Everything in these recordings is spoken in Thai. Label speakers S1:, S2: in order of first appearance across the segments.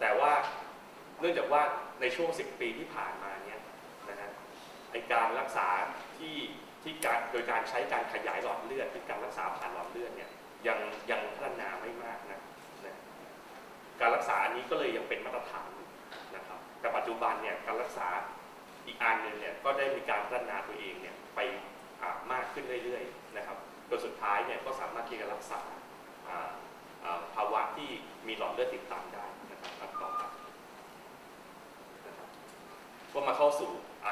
S1: แต่ว่าเนื่องจากว่าในช่วง 10 ปีที่ผ่านมาเนี่ยนะฮะไอการรักษาที่ที่การโดยการใช้การขยายหลอดเลือดที่การรักษาผ่านหลอดเลือดเนี่ยยังยังพัฒนาไม่มากนะนะการรักษาอันนี้ก็เลยยังเป็นมาตรฐานนะครับแต่ปัจจุบันเนี่ยการรักษาอีกอันหนึ่งเนี่ยก็ได้มีการพัฒนาตัวเองเนี่ยไปมากขึ้นเรื่อยๆนะครับจนสุดท้ายเนี่ยก็สามารถที่จะรักษาอ่าอ่าภาวะที่มีหลอดเลือดติดตามได้นะครับอันต่อไปนะครับ ก็มาเข้าสู่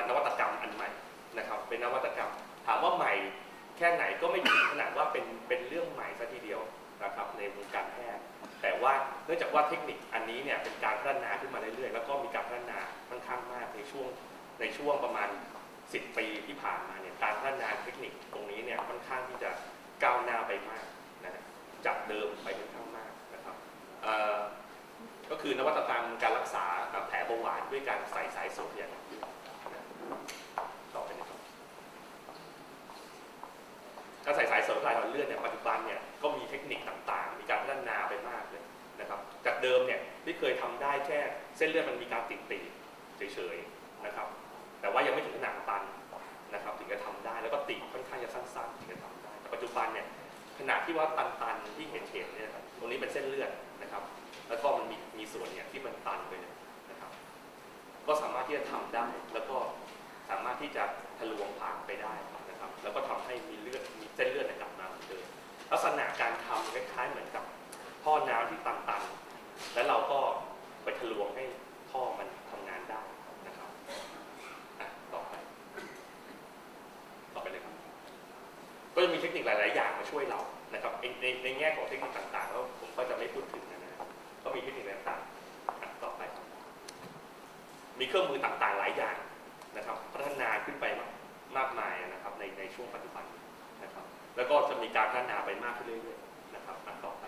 S1: นวัตกรรมอันใหม่นะครับเป็นนวัตกรรม ถามว่าใหม่แค่ไหนก็ไม่ถึงขนาดว่าเป็นเป็นเรื่องใหม่ซะทีเดียวนะครับในวงการแพทย์แต่ว่าเนื่องจากว่าเทคนิคอันนี้เนี่ยเป็นการพัฒนาขึ้นมาเรื่อยๆ แล้วก็มีการพัฒนาค่อนข้างมากในช่วงในช่วงประมาณ 10 ปีที่ผ่านมาเนี่ยการพัฒนาเทคนิคตรงนี้เนี่ยค่อนข้างที่จะก้าวหน้าไปมากนะจากเดิมไปค่อนข้างมากนะครับก็คือนวัตกรรมการรัก ด้วยการใส่สายโซเดียมนะต่อไปนะครับการใส่สายสริมสายหลอดเลือดเนี่ยปัจจุบันเนี่ยก็มีเทคนิคต่างๆ มีการพัฒนาไปมากเลยนะครับจากเดิมเนี่ยที่เคยทำได้แค่เส้นเลือดมันมีการติดตีเฉยๆนะครับ แต่ว่ายังไม่ถึงขนาดตันนะครับ ถึงจะทำได้แล้วก็ตีค่อนข้างจะสั้นๆถึงจะทำได้แต่ปัจจุบันเนี่ยขนาดที่ว่าตันๆที่เห็นเห็นๆเนี่ยครับตรงนี้เป็นเส้นเลือดนะครับ แล้วก็มันมีมีส่วนเนี่ยที่มันตันไปเนะครับ ก็สามารถที่จะทำได้ แล้วก็สามารถที่จะทะลวงผ่านไปได้นะครับ แล้วก็ทำให้มีเลือดมีเส้นเลือดนะกลับมาเหมือนเดิมลักษณะการทำคล้ายๆเหมือนกับท่อน้ำที่ตันๆ แล้วเราก็ไปทะลวงให้ท่อมันทำงานได้นะครับต่อไป ต่อไปเลยครับ ก็จะมีเทคนิคหลาย ๆ อย่างมาช่วยเรานะครับในในในแง่ของเทคนิคต่างๆแล้วผมก็จะไม่พูดถึงนะครับ ก็มีเทคนิคต่างๆอะต่อไปครับ มีเครื่องมือต่างๆหลายอย่างนะครับ พัฒนาขึ้นไปมากมากมายนะครับในในช่วงปัจจุบันนะครับ แล้วก็จะมีการพัฒนาไปมากขึ้นเรื่อยๆนะครับอันต่อไป